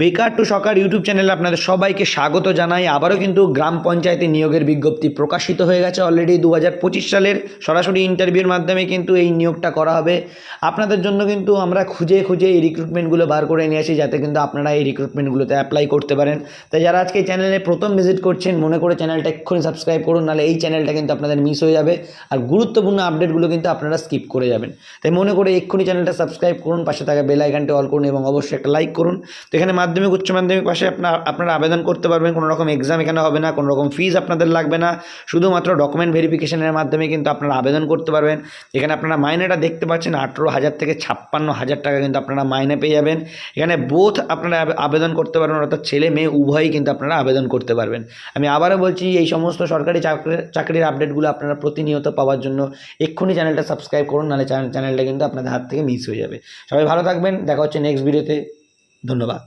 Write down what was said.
বেকার টু সকার ইউটিউব চ্যানেলে আপনাদের সবাইকে স্বাগত জানাই। আবারও কিন্তু গ্রাম পঞ্চায়েতে নিয়োগের বিজ্ঞপ্তি প্রকাশিত হয়ে গেছে অলরেডি দু হাজার পঁচিশ সালের সরাসরি ইন্টারভিউর মাধ্যমে কিন্তু এই নিয়োগটা করা হবে। আপনাদের জন্য কিন্তু আমরা খুঁজে খুঁজে এই রিক্রুটমেন্টগুলো বার করে নিয়ে আসি যাতে কিন্তু আপনারা এই রিক্রুটমেন্টগুলোতে অ্যাপ্লাই করতে পারেন। তাই যারা আজকে চ্যানেলে প্রথম ভিজিট করছেন, মনে করে চ্যানেলটা এক্ষুনি সাবস্ক্রাইব করুন, নাহলে এই চ্যানেলটা কিন্তু আপনাদের মিস হয়ে যাবে। আর গুরুত্বপূর্ণ আপডেটগুলো কিন্তু আপনারা স্কিপ করে যাবেন। তাই মনে করে এক্ষুনি চ্যানেলটা সাবস্ক্রাইব করুন, পাশে থাকা বেল আইকনটি অল করুন এবং অবশ্যই একটা লাইক করুন। তো এখানে মাধ্যমিক, উচ্চ মাধ্যমিক পাশে আপনার আপনারা আবেদন করতে পারবেন। কোনো রকম এক্সাম এখানে হবে না, কোনো রকম ফিজ আপনাদের লাগবে না। শুধুমাত্র ডকুমেন্ট ভেরিফিকেশনের মাধ্যমে কিন্তু আপনারা আবেদন করতে পারবেন। এখানে আপনারা মাইনেটা দেখতে পাচ্ছেন, আঠেরো হাজার থেকে ছাপ্পান্ন হাজার টাকা কিন্তু আপনারা মাইনে পেয়ে যাবেন। এখানে বোথ আপনারা আবেদন করতে পারবেন, অর্থাৎ ছেলে, মেয়ে, উভয়ই কিন্তু আপনারা আবেদন করতে পারবেন। আমি আবারও বলছি, এই সমস্ত সরকারি চাকরি, চাকরির আপডেটগুলো আপনারা প্রতিনিয়ত পাওয়ার জন্য এক্ষুনি চ্যানেলটা সাবস্ক্রাইব করুন, নাহলে চ্যানেলটা কিন্তু আপনাদের হাত থেকে মিস হয়ে যাবে। সবাই ভালো থাকবেন, দেখা হচ্ছে নেক্সট ভিডিওতে ধন্যবাদ।